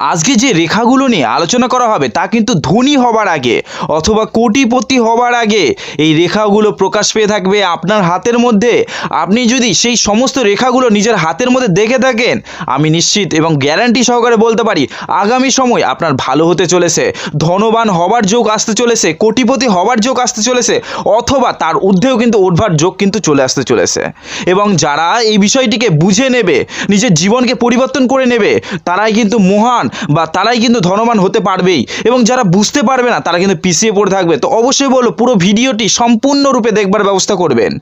আজকে যে রেখাগুলো নিয়ে আলোচনা করা হবে তা কিন্তু ধনী হবার আগে অথবা কোটিপতি হবার আগে এই রেখাগুলো প্রকাশ পেয়ে থাকবে আপনার হাতের মধ্যে। আপনি যদি সেই সমস্ত রেখাগুলো নিজের হাতের মধ্যে দেখে থাকেন, আমি নিশ্চিত এবং গ্যারান্টি সহকারে বলতে পারি, আগামী সময় আপনার ভালো হতে চলেছে, ধনবান হবার যোগ আসতে চলেছে, কোটিপতি হবার যোগ আসতে চলেছে, অথবা তার ঊর্ধ্বেও কিন্তু উঠবার যোগ কিন্তু চলে আসতে চলেছে। এবং যারা এই বিষয়টিকে বুঝে নেবে, নিজের জীবনকে পরিবর্তন করে নেবে, তারাই কিন্তু মহান বা তারাই কিন্তু ধনবান হতে পারবেই। এবং যারা বুঝতে পারবে না, তারা কিন্তু পিছিয়ে পড়ে থাকবে। তো অবশ্যই বলো, পুরো ভিডিওটি সম্পূর্ণরূপে দেখবার ব্যবস্থা করবেন।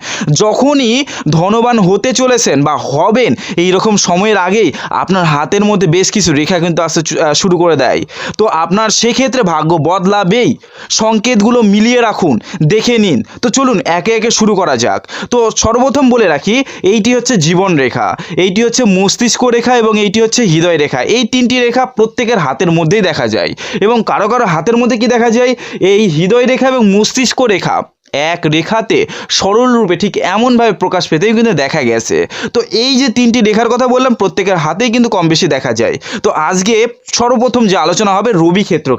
যখনই ধনবান হতে চলেছেন বা হবেন এই রকম সময়ের আগেই আপনার হাতের মধ্যে বেশ কিছু রেখা কিন্তু আসতে শুরু করে দেয়। তো আপনার সেক্ষেত্রে ভাগ্য বদলাবেই। সংকেতগুলো মিলিয়ে রাখুন, দেখে নিন। তো চলুন, একে একে শুরু করা যাক। তো সর্বপ্রথম বলে রাখি, এইটি হচ্ছে জীবন রেখা। এইটি হচ্ছে মস্তিষ্ক রেখা এবং এইটি হচ্ছে হৃদয় রেখা। এই তিনটি রেখা প্রত্যেকের হাতের মধ্যেই দেখা যায়। এবং কারও কারও হাতের মধ্যে কি দেখা যায়? এই হৃদয় রেখা এবং মস্তিষ্ক রেখা। এক রেখাতে সরল রূপে ঠিক এমনভাবে প্রকাশ পেতেও কিন্তু দেখা গেছে। তো এই যে তিনটি রেখার কথা বললাম, প্রত্যেকের হাতেই কিন্তু কম বেশি দেখা যায়। তো আজকে সর্বপ্রথম যে আলোচনা হবে রবি ক্ষেত্র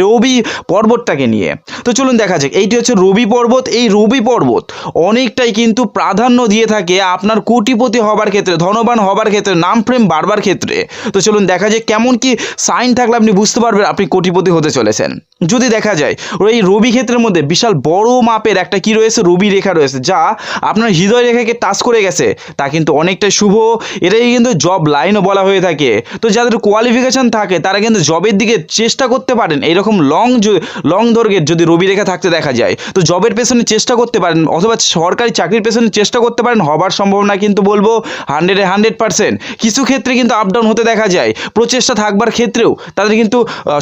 রবি পর্বতটাকে নিয়ে। তো চলুন দেখা যাক, এইটি হচ্ছে রবি পর্বত। এই রবি পর্বত অনেকটাই কিন্তু প্রাধান্য দিয়ে থাকে আপনার কোটিপতি হবার ক্ষেত্রে, ধনবান হবার ক্ষেত্রে, নাম ফ্রেম বাড়বার ক্ষেত্রে। তো চলুন দেখা যায় কেমন কি সাইন থাকলে আপনি বুঝতে পারবেন আপনি কোটিপতি হতে চলেছেন। যদি দেখা যায় এই রবি ক্ষেত্রের মধ্যে বিশাল বড় মাপের একটা কি রয়েছে? রবি রেখা রয়েছে, যা আপনার হৃদয় রেখাকে টাচ করে গেছে। তা কিন্তু অনেকটাই শুভ। এটাই কিন্তু জব লাইনও বলা হয়ে থাকে। তো যাদের কোয়ালিফিকেশান থাকে, তারা কিন্তু জবের দিকে চেষ্টা করতে পারেন। এইরকম লং লং দৈর্ঘ্যের যদি রবি রেখা থাকতে দেখা যায়, তো জবের পেছনে চেষ্টা করতে পারেন। অথবা সরকারি চাকরির পেছনে চেষ্টা করতে পারেন। হবার সম্ভাবনা কিন্তু বলব হান্ড্রেডে হান্ড্রেড পার্সেন্ট কিছু ক্ষেত্রে কিন্তু আপ ডাউন হতে দেখা যায়। প্রচেষ্টা থাকবার ক্ষেত্রেও তাদের কিন্তু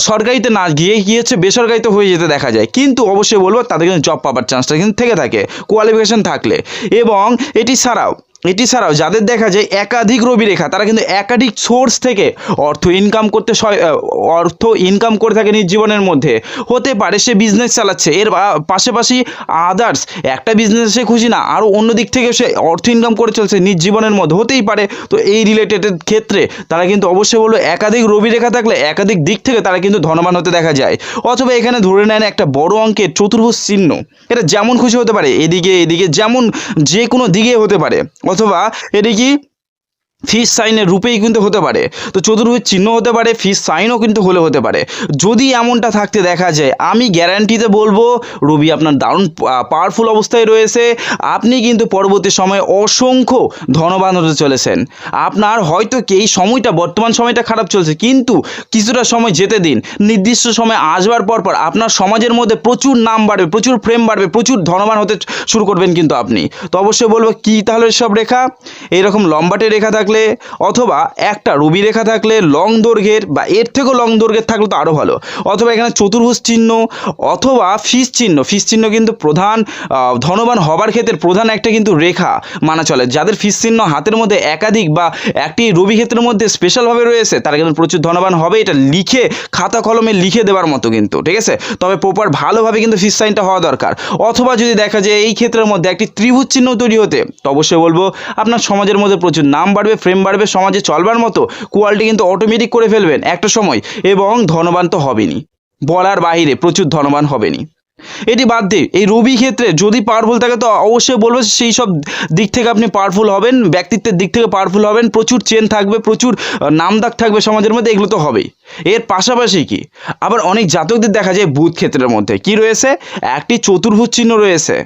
সরকারিতে না গিয়ে গিয়েছে বেসরকারিতে হয়ে যেতে দেখা যায়। কিন্তু অবশ্যই বলব তাদের কিন্তু জব পাওয়ার চান্সটা কিন্তু থেকে থাকে। কোয়ালিফিকেশন থাকলে। এবং এটি ছাড়াও এটি ছাড়াও যাদের দেখা যায় একাধিক রবি রেখা, তারা কিন্তু একাধিক সোর্স থেকে অর্থ ইনকাম করতে অর্থ ইনকাম করে থাকে নিজ জীবনের মধ্যে। হতে পারে সে বিজনেস চালাচ্ছে, এর পাশাপাশি আদার্স একটা বিজনেস খুশি না আরও অন্য দিক থেকে সে অর্থ ইনকাম করে চলছে নিজ জীবনের মধ্যে, হতেই পারে। তো এই রিলেটেড ক্ষেত্রে তারা কিন্তু অবশ্যই বলব একাধিক রবি রেখা থাকলে একাধিক দিক থেকে তারা কিন্তু ধনবান হতে দেখা যায়। অথবা এখানে ধরে নেন একটা বড় অঙ্কের চতুর্ভুজ চিহ্ন, এটা যেমন খুশি হতে পারে, এদিকে এদিকে যেমন যে কোনো দিকে হতে পারে। অথবা এটি কি ফিস সাইনের রূপেই কিন্তু হতে পারে। তো চতুর্ভুজ চিহ্ন হতে পারে, ফিস সাইনও কিন্তু হলে হতে পারে। যদি এমনটা থাকতে দেখা যায়, আমি গ্যারান্টিতে বলব, রবি আপনার দারুণ পাওয়ারফুল অবস্থায় রয়েছে। আপনি কিন্তু পরবর্তী সময়ে অসংখ্য ধনবান হতে চলেছেন। আপনার হয়তো কি এই সময়টা, বর্তমান সময়টা খারাপ চলছে, কিন্তু কিছুটা সময় যেতে দিন। নির্দিষ্ট সময় আসবার পর পর আপনার সমাজের মধ্যে প্রচুর নাম বাড়বে, প্রচুর ফ্রেম বাড়বে, প্রচুর ধনবান হতে শুরু করবেন কিন্তু আপনি। তো অবশ্যই বলব, কি তাহলে সব রেখা? এইরকম লম্বাটে রেখা থাকলে অথবা একটা রবি রেখা থাকলে লং দৈর্ঘ্যের বা এর থেকেও লং দৈর্ঘ্যের থাকলে তো আরও ভালো। অথবা এখানে চতুর্ভুজ চিহ্ন অথবা ফিস চিহ্ন। ফিস চিহ্ন কিন্তু প্রধান ধনবান হবার ক্ষেত্রে প্রধান একটা কিন্তু রেখা মানা চলে। যাদের ফিস চিহ্ন হাতের মধ্যে একাধিক বা একটি রবি ক্ষেত্রের মধ্যে স্পেশালভাবে রয়েছে, তারা কিন্তু প্রচুর ধনবান হবে। এটা লিখে, খাতা কলমে লিখে দেওয়ার মতো কিন্তু, ঠিক আছে? তবে প্রপার ভালোভাবে কিন্তু ফিস সাইনটা হওয়া দরকার। অথবা যদি দেখা যায় এই ক্ষেত্রের মধ্যে একটি ত্রিভুজ চিহ্ন তৈরি হতে, তো অবশ্যই বলব আপনার সমাজের মধ্যে প্রচুর নাম বাড়বে ফ্রেম বাড়বে সমাজে চলবার মতো কোয়ালিটি কিন্তু অটোমেটিক করে ফেলবেন একটা সময় এবং ধনবান তো হবেনি বলার বাইরে প্রচুর ধনবান হবেনি এটি বাদ দিয়ে এই রবি ক্ষেত্রে যদি পাওয়ারফুল থাকে তো অবশ্যই বলব সেই সব দিক থেকে আপনি পাওয়ারফুল হবেন ব্যক্তিত্বের দিক থেকে পাওয়ারফুল হবেন প্রচুর চেন থাকবে প্রচুর আহ, নামদাক থাকবে সমাজের মধ্যে এগুলো তো হবেই। এর পাশাপাশি কি? আবার অনেক জাতকদের দেখা যায় বুধ ক্ষেত্রের মধ্যে। কি রয়েছে? একটি চতুর্ভুজ চিহ্ন রয়েছে।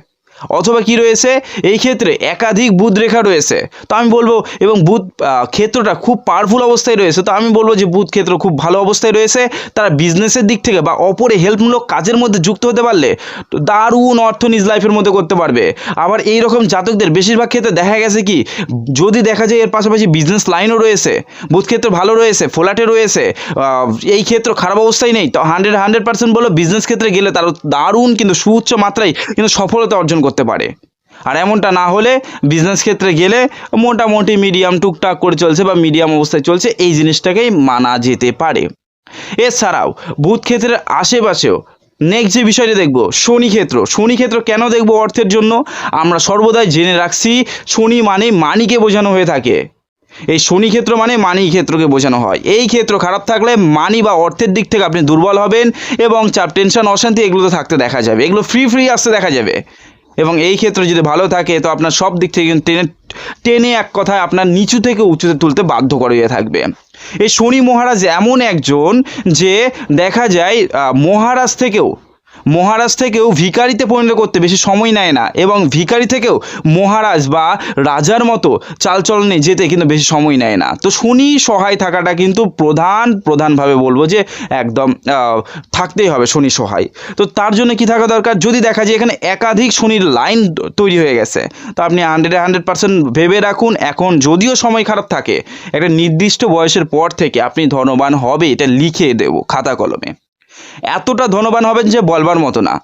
অথবা কি রয়েছে? এই ক্ষেত্রে একাধিক বুধ রেখা রয়েছে। তো আমি বলব, এবং বুধ ক্ষেত্রটা খুব পাওয়ারফুল অবস্থায় রয়েছে। তো আমি বলব যে বুধ ক্ষেত্র খুব ভালো অবস্থায় রয়েছে। তারা বিজনেসের দিক থেকে বা অপরে হেল্পমূলক কাজের মধ্যে যুক্ত হতে পারলে দারুণ অর্থ নিজ লাইফের মধ্যে করতে পারবে। আবার এই রকম জাতকদের বেশিরভাগ ক্ষেত্রে দেখা গেছে কি, যদি দেখা যায় এর পাশাপাশি বিজনেস লাইনও রয়েছে বুধ ক্ষেত্র ভালো রয়েছে ফোলাটে রয়েছে এই ক্ষেত্র খারাপ অবস্থায় নেই। তো হান্ড্রেড হান্ড্রেড পার্সেন্ট বলো বিজনেস ক্ষেত্রে গেলে তারা দারুণ কিন্তু সুউচ্চ মাত্রায় কিন্তু সফলতা অর্জন করতে পারে। আর এমনটা না হলে বিজনেস ক্ষেত্রে গেলে মোটামুটি মিডিয়াম টুকটাক করে চলছে বা মিডিয়াম অবস্থায় চলছে, এই জিনিসটাকেই মানা যেতে পারে। এছাড়াও বুধ ক্ষেত্রের আশেপাশেও নেক্সট যে বিষয়টা দেখব, শনি ক্ষেত্র। শনি ক্ষেত্র কেন দেখব অর্থের জন্য? আমরা সর্বদাই জেনে রাখছি, শনি মানে মানিকে বোঝানো হয়ে থাকে। এই শনি ক্ষেত্র মানে মানি ক্ষেত্রকে বোঝানো হয়। এই ক্ষেত্র খারাপ থাকলে মানি বা অর্থের দিক থেকে আপনি দুর্বল হবেন এবং চাপ, টেনশন, অশান্তি এগুলো তো থাকতে দেখা যাবে। এগুলো ফ্রি ফ্রি আসতে দেখা যাবে। এবং এই ক্ষেত্রে যদি ভালো থাকে, তো আপনার সব দিক থেকে টেনে টেনে এক কথায় আপনার নিচু থেকে উঁচুতে তুলতে বাধ্য করে থাকবে। এই শনি মহারাজ এমন একজন যে দেখা যায় মহারাজ থেকেও মহারাজ থেকেও ভিখারিতে পরিণত করতে বেশি সময় নেয় না এবং ভিখারি থেকেও মহারাজ বা রাজার মতো চালচলনে যেতে কিন্তু বেশি সময় নেয় না। তো শনি সহায় থাকাটা কিন্তু প্রধান, প্রধানভাবে বলব যে একদম থাকতেই হবে শনি সহায়। তো তার জন্য কি থাকা দরকার? যদি দেখা যায় এখানে একাধিক শনির লাইন তৈরি হয়ে গেছে, তো আপনি হান্ড্রেডে হান্ড্রেড পার্সেন্ট ভেবে রাখুন, এখন যদিও সময় খারাপ থাকে, একটা নির্দিষ্ট বয়সের পর থেকে আপনি ধনবান হবে এটা লিখে দেবো খাতা কলমে। এতটা ধনবান হবেন যে বলবার মতো না।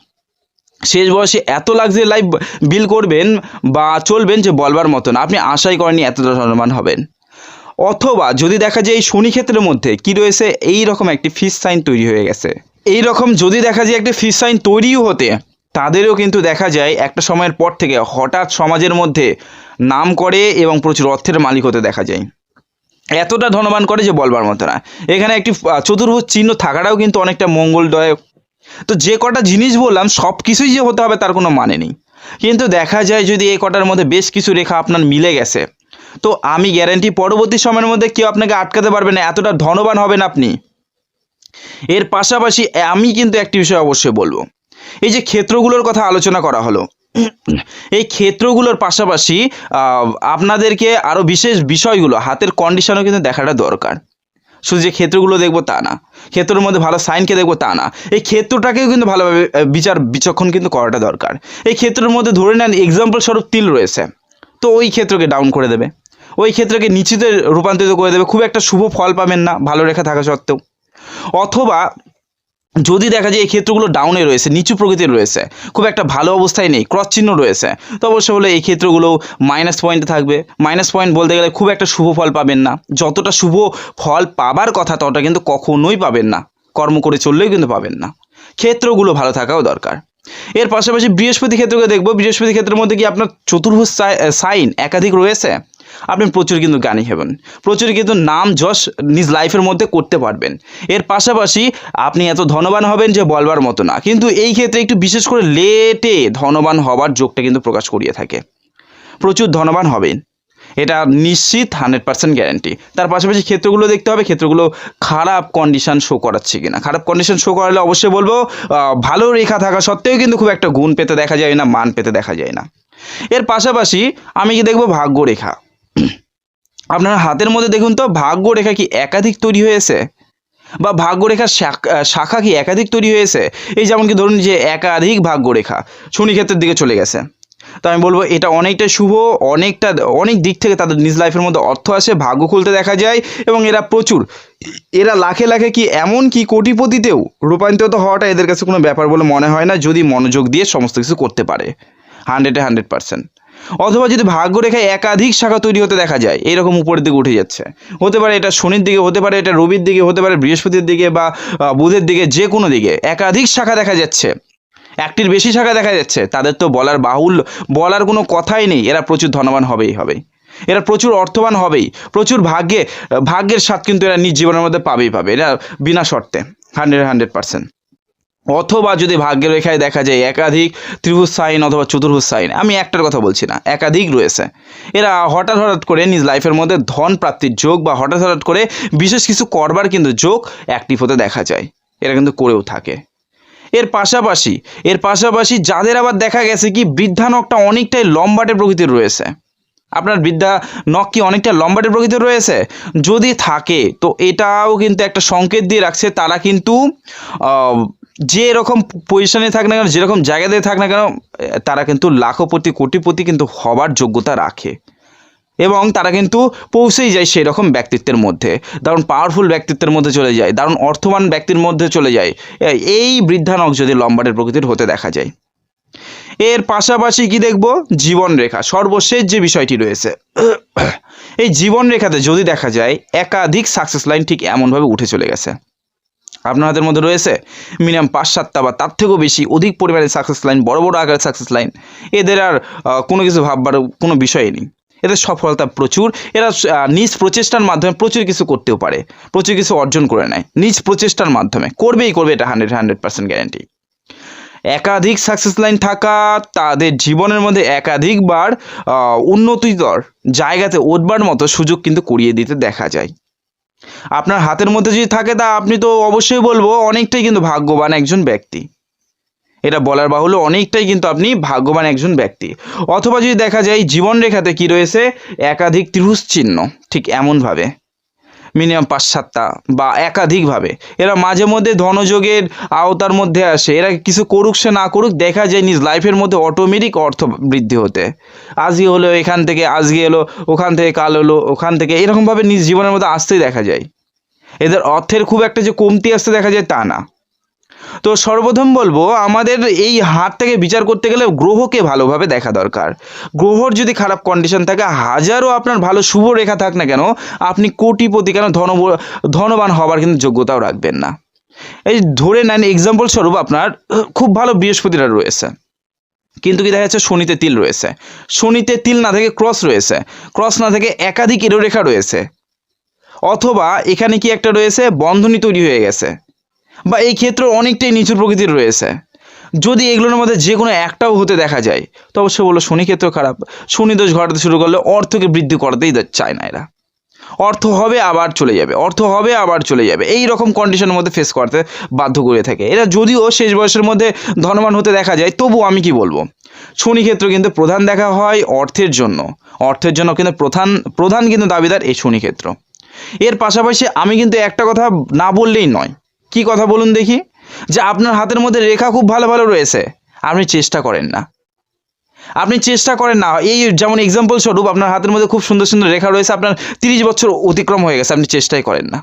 শেষ বয়সে এত লাক্সারি লাইফ বিল করবেন বা চলবেন যে বলবার মতো না। আপনি আশাই করেননি এতটা ধনবান হবেন। অথবা যদি দেখা যায় এই শনি ক্ষেত্রের মধ্যে কি রয়েছে? এই রকম একটি ফিস সাইন তৈরি হয়ে গেছে। এই রকম যদি দেখা যায় একটি ফিস সাইন তৈরিও হতে, তাদেরও কিন্তু দেখা যায় একটা সময়ের পর থেকে হঠাৎ সমাজের মধ্যে নাম করে এবং প্রচুর অর্থের মালিক হতে দেখা যায়। এতটা ধনবান করে যে বলবার মতো না। এখানে একটি চতুর্ভুজ চিহ্ন থাকাটাও কিন্তু অনেকটা মঙ্গলদায়ক। তো যে কটা জিনিস বললাম, সব কিছুই যে হতে হবে তার কোনো মানে নেই। কিন্তু দেখা যায় যদি এই কটার মধ্যে বেশ কিছু রেখা আপনার মিলে গেছে, তো আমি গ্যারান্টি পরবর্তী সময়ের মধ্যে কেউ আপনাকে আটকাতে পারবে না, এতটা ধনবান হবেন আপনি। এর পাশাপাশি আমি কিন্তু একটি বিষয় অবশ্যই বলব। এই যে ক্ষেত্রগুলোর কথা আলোচনা করা হলো এই ক্ষেত্রগুলোর পাশাপাশি আপনাদেরকে আরও বিশেষ বিষয়গুলো, হাতের কন্ডিশনও কিন্তু দেখাটা দরকার। শুধু যে ক্ষেত্রগুলো দেখব তা না ক্ষেত্রের মধ্যে ভালো সাইনকে দেখব তা না, এই ক্ষেত্রটাকেও কিন্তু ভালোভাবে বিচার বিচক্ষণ কিন্তু করাটা দরকার। এই ক্ষেত্রের মধ্যে ধরে নেন এক্সাম্পল স্বরূপ তিল রয়েছে, তো ওই ক্ষেত্রকে ডাউন করে দেবে। ওই ক্ষেত্রকে নিচুতে রূপান্তরিত করে দেবে, খুব একটা শুভ ফল পাবেন না, ভালো রেখা থাকা সত্ত্বেও। অথবা যদি দেখা যায় এই ক্ষেত্রগুলো ডাউনে রয়েছে, নিচু প্রকৃতির রয়েছে, খুব একটা ভালো অবস্থায় নেই ক্রস চিহ্ন রয়েছে, তো অবশ্যই হলে এই ক্ষেত্রগুলো মাইনাস পয়েন্টে থাকবে। মাইনাস পয়েন্ট বলতে গেলে খুব একটা শুভ ফল পাবেন না। যতটা শুভ ফল পাবার কথা ততটা কিন্তু কখনোই পাবেন না। কর্ম করে চললেও কিন্তু পাবেন না। ক্ষেত্রগুলো ভালো থাকাও দরকার। এর পাশাপাশি বৃহস্পতি ক্ষেত্রকে দেখব। বৃহস্পতি ক্ষেত্রের মধ্যে কি আপনার চতুর্ভুজ সাইন একাধিক রয়েছে? আপনি প্রচুর কিন্তু জ্ঞানী হবেন। প্রচুর কিন্তু নাম যশ নিজ লাইফের মধ্যে করতে পারবেন। এর পাশাপাশি আপনি এত ধনবান হবেন যে বলবার মতো না। কিন্তু এই ক্ষেত্রে একটু বিশেষ করে লেটে ধনবান হবার যোগটা কিন্তু প্রকাশ করিয়ে থাকে। প্রচুর ধনবান হবেন। এটা নিশ্চিত হান্ড্রেড পার্সেন্ট গ্যারান্টি তার পাশাপাশি ক্ষেত্রগুলো দেখতে হবে, ক্ষেত্রগুলো খারাপ কন্ডিশন শো করাচ্ছে কিনা। খারাপ কন্ডিশন শো করালে অবশ্যই বলব ভালো রেখা থাকা সত্ত্বেও কিন্তু খুব একটা গুণ পেতে দেখা যায় না, মান পেতে দেখা যায় না। এর পাশাপাশি আমি কি দেখব? ভাগ্য রেখা। আপনার হাতের মধ্যে দেখুন তো ভাগ্য রেখা কি একাধিক তৈরি হয়েছে? বা ভাগ্যরেখার শাখ- শাখা কি একাধিক তৈরি হয়েছে? এই যেমন কি ধরুন যে একাধিক ভাগ্যরেখা শনি ক্ষেত্রের দিকে চলে গেছে। তো আমি বলব, এটা অনেকটা শুভ, অনেকটা, অনেক দিক থেকে তাদের নিজ লাইফের মধ্যে অর্থ আসে, ভাগ্য খুলতে দেখা যায়, এবং এরা প্রচুর। এরা লাখে লাখে কি এমন কি কোটিপতিতেও রূপান্তরিত হওয়াটা এদের কাছে কোনো ব্যাপার বলে মনে হয় না, যদি মনোযোগ দিয়ে সমস্ত কিছু করতে পারে। হান্ড্রেডে হান্ড্রেড পার্সেন্ট। অথবা যদি ভাগ্যরেখায় একাধিক শাখা তৈরি হতে দেখা যায়, এরকম উপরের দিকে উঠে যাচ্ছে। হতে পারে এটা শনির দিকে, হতে পারে এটা রবির দিকে, হতে পারে বৃহস্পতির দিকে বা বুধের দিকে যে কোনো দিকে, একাধিক শাখা দেখা যাচ্ছে। একটির বেশি শাখা দেখা যাচ্ছে, তাদের তো বলার বাহুল, বলার কোনো কথাই নেই। এরা প্রচুর ধনবান হবেই, হবে। এরা প্রচুর অর্থবান হবেই। প্রচুর ভাগ্যে, ভাগ্যের স্বাদ কিন্তু এরা নিজ জীবনের মধ্যে পাবেই, পাবে। এরা বিনা শর্তে হান্ড্রেড হান্ড্রেড পার্সেন্ট অথবা যদি ভাগ্যের রেখায় দেখা যায় একাধিক ত্রিভুজ সাইন অথবা চতুর্ভুজ সাইন আমি একটার কথা বলছি না, একাধিক রয়েছে। এরা হঠাৎ হঠাৎ করে নিজ লাইফের মধ্যে ধন প্রাপ্তির যোগ বা হঠাৎ হঠাৎ করে বিশেষ কিছু করবার কিন্তু যোগ অ্যাক্টিভ হতে দেখা যায়। এরা কিন্তু করেও থাকে। এর পাশাপাশি এর পাশাপাশি যাদের আবার দেখা গেছে কি বৃদ্ধা নখটা অনেকটাই লম্বাটে প্রকৃতির রয়েছে। আপনার বৃদ্ধা নখ কি অনেকটা লম্বাটে প্রকৃতির রয়েছে? যদি থাকে, তো এটাও কিন্তু একটা সংকেত দিয়ে রাখছে, তারা কিন্তু যে এরকম পজিশনে থাক না কেন যেরকম জায়গাতে থাক না কেন, তারা কিন্তু লাখপতি, কোটিপতি কিন্তু হবার যোগ্যতা রাখে। এবং তারা কিন্তু পৌঁছেই যায় সেই রকম ব্যক্তিত্বের মধ্যে। দারুণ পাওয়ারফুল ব্যক্তিত্বের মধ্যে চলে যায়, দারুণ অর্থবান ব্যক্তির মধ্যে চলে যায়। এই বৃদ্ধানক যদি লম্বাটের প্রকৃতির হতে দেখা যায়। এর পাশাপাশি কি দেখব? জীবন রেখা, সর্বশেষ যে বিষয়টি রয়েছে। এই জীবন রেখাতে যদি দেখা যায়, একাধিক সাকসেস লাইন ঠিক এমনভাবে উঠে চলে গেছে। আপনার হাতের মধ্যে রয়েছে মিনিমাম পাঁচ সাতটা বা তার থেকেও বেশি অধিক পরিমাণে সাকসেস লাইন বড় বড় আকারের সাকসেস লাইন এদের আর কোনো কিছু ভাববার কোনো বিষয় নেই। এদের সফলতা প্রচুর, এরা নিজ প্রচেষ্টার মাধ্যমে প্রচুর কিছু করতেও পারে, প্রচুর কিছু অর্জন করে নেয়, নিজ প্রচেষ্টার মাধ্যমে, করবেই করবে এটা হান্ড্রেড হান্ড্রেড পার্সেন্ট গ্যারান্টি একাধিক সাকসেস লাইন থাকা, তাদের জীবনের মধ্যে একাধিকবার উন্নতিতর জায়গাতে উঠবার মতো সুযোগ কিন্তু করিয়ে দিতে দেখা যায়। আপনার হাতের মধ্যে যদি থাকে তা আপনি তো অবশ্যই বলব, অনেকটাই কিন্তু ভাগ্যবান একজন ব্যক্তি। এটা বলার বাহুল্য, অনেকটাই কিন্তু আপনি ভাগ্যবান একজন ব্যক্তি। অথবা যদি দেখা যায়, জীবন রেখাতে কি রয়েছে? একাধিক ত্রিভুজ চিহ্ন, ঠিক এমনভাবে। মিনিমাম পাঁচ সাতটা বা একাধিকভাবে। এরা মাঝে মধ্যে ধনযোগের আওতার মধ্যে আসে। এরা কিছু করুক সে না করুক, দেখা যায় নিজ লাইফের মধ্যে অটোমেটিক অর্থ বৃদ্ধি হতে। আজকে হলো এখান থেকে আজকে এলো, ওখান থেকে কাল হলো, ওখান থেকে, এরকমভাবে নিজ জীবনের মধ্যে আসতেই দেখা যায়। এদের অর্থের খুব একটা যে কমতি আসতে দেখা যায় তা না। তো সর্বপ্রথম বলব, আমাদের এই হাত থেকে বিচার করতে গেলে গ্রহকে ভালোভাবে দেখা দরকার। গ্রহর যদি খারাপ কন্ডিশন থাকে হাজারও আপনার ভালো শুভ রেখা থাক না কেন, আপনি কোটিপতি কেন ধন ধনবান হবার কিন্তু যোগ্যতাও রাখবেন না। এই ধরে নেন এক্সাম্পল স্বরূপ আপনার খুব ভালো বৃহস্পতিরা রয়েছে। কিন্তু কি দেখা যাচ্ছে, শনিতে তিল রয়েছে। শনিতে তিল না থেকে ক্রস রয়েছে। ক্রস না থেকে একাধিক রেখা রয়েছে। অথবা এখানে কি একটা রয়েছে, বন্ধনী তৈরি হয়ে গেছে। বা এই ক্ষেত্র অনেকটাই নিচু প্রকৃতির রয়েছে। যদি এগুলোর মধ্যে যে কোনো একটাও হতে দেখা যায়, তো অবশ্যই বলল শনি ক্ষেত্র খারাপ। শনি দোষ ঘটাতে শুরু করলে অর্থকে বৃদ্ধি করতেই চায় না এরা। অর্থ হবে আবার চলে যাবে, অর্থ হবে আবার চলে যাবে। এই রকম কন্ডিশনের মধ্যে ফেস করতে বাধ্য করে থাকে। এরা যদিও শেষ বয়সের মধ্যে ধনবান হতে দেখা যায়, তবু আমি কি বলব? শনি ক্ষেত্র কিন্তু প্রধান দেখা হয় অর্থের জন্য। অর্থের জন্য কিন্তু প্রধান প্রধান কিন্তু দাবিদার এই শনি ক্ষেত্র। এর পাশাপাশি আমি কিন্তু একটা কথা না বললেই নয় কি কথা বলুন দেখি? যে আপনার হাতের মধ্যে রেখা খুব ভালো ভালো রয়েছে। আপনি চেষ্টা করেন না। আপনি চেষ্টা করেন না। এই যেমন এক্সাম্পল স্বরূপ আপনার হাতের মধ্যে খুব সুন্দর সুন্দর রেখা রয়েছে, আপনার তিরিশ বছর অতিক্রম হয়ে গেছে, আপনি চেষ্টাই করেন না।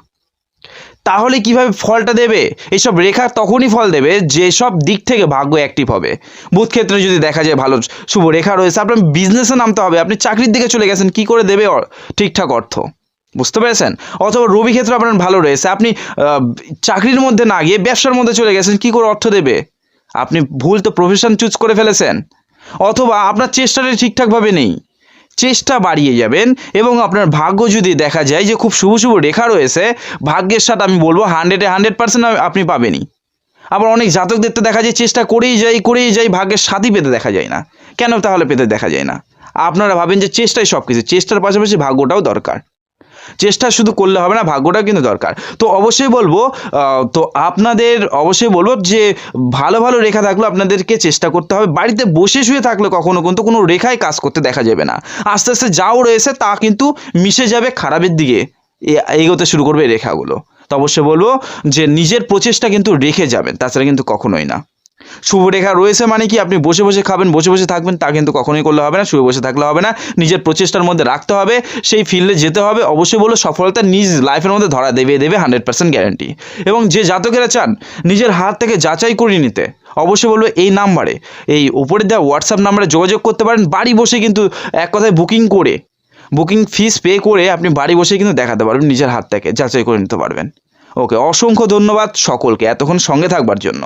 তাহলে কীভাবে ফলটা দেবে? এইসব রেখা তখনই ফল দেবে যেসব দিক থেকে ভাগ্য অ্যাক্টিভ হবে। বুধ ক্ষেত্রে যদি দেখা যায় ভালো শুভ রেখা রয়েছে, আপনার বিজনেসে নামতে হবে, আপনি চাকরির দিকে চলে গেছেন, কি করে দেবে ঠিকঠাক অর্থ? বুঝতে পেরেছেন? অথবা রবি ক্ষেত্র আপনার ভালো রয়েছে। আপনি চাকরির মধ্যে না গিয়ে ব্যবসার মধ্যে চলে গেছেন, কি করে অর্থ দেবে? আপনি ভুল তো প্রফেশন চুজ করে ফেলেছেন। অথবা আপনার চেষ্টাটা ঠিকঠাকভাবে নেই। চেষ্টা বাড়িয়ে যাবেন এবং আপনার ভাগ্য যদি দেখা যায় যে খুব শুভ শুভ রেখা রয়েছে, ভাগ্যের সাথে আমি বলব হান্ড্রেডে হান্ড্রেড পার্সেন্ট আপনি পাবেনই। আবার অনেক জাতক দেখতে দেখা যায় চেষ্টা করেই যাই করেই যাই, ভাগ্যের সাথী পেতে দেখা যায় না। কেন তাহলে পেতে দেখা যায় না? আপনারা ভাবেন যে চেষ্টাই সব কিছু চেষ্টার পাশাপাশি ভাগ্যটাও দরকার। চেষ্টা শুধু করলে হবে না, ভাগ্যটাও কিন্তু দরকার। তো অবশ্যই বলব তো আপনাদের অবশ্যই বলব যে ভালো ভালো রেখা থাকলে আপনাদেরকে চেষ্টা করতে হবে। বাড়িতে বসে শুয়ে থাকলে কখনো কিন্তু কোনো রেখায় কাজ করতে দেখা যাবে না। আস্তে আস্তে যাও রয়েছে তা কিন্তু মিশে যাবে খারাপের দিকে। এগোতে শুরু করবে রেখাগুলো। তো অবশ্যই বলব যে নিজের প্রচেষ্টা কিন্তু রেখে যাবেন, তাছাড়া কিন্তু কখনোই না। শুভ রেখা রয়েছে মানে কি? আপনি বসে বসে খাবেন, বসে বসে থাকবেন, তা কিন্তু কখনোই করলে হবে না, শুয়ে বসে থাকলে হবে না। নিজের প্রচেষ্টার মধ্যে রাখতে হবে, সেই ফিল্ডে যেতে হবে। অবশ্যই বলো, সফলতা নিজ লাইফের মধ্যে ধরা দেবে দেবে হান্ড্রেড পার্সেন্ট গ্যারান্টি এবং যে জাতকেরা চান, নিজের হাত থেকে যাচাই করে নিতে, অবশ্যই বলব এই নাম্বারে এই উপরে দেওয়া হোয়াটসঅ্যাপ নাম্বারে যোগাযোগ করতে পারেন, বাড়ি বসে কিন্তু এক কথায় বুকিং করে বুকিং ফিস পে করে আপনি বাড়ি বসে কিন্তু দেখাতে পারবেন, নিজের হাত থেকে যাচাই করে নিতে পারবেন। ওকে অসংখ্য ধন্যবাদ সকলকে, এতক্ষণ সঙ্গে থাকবার জন্য।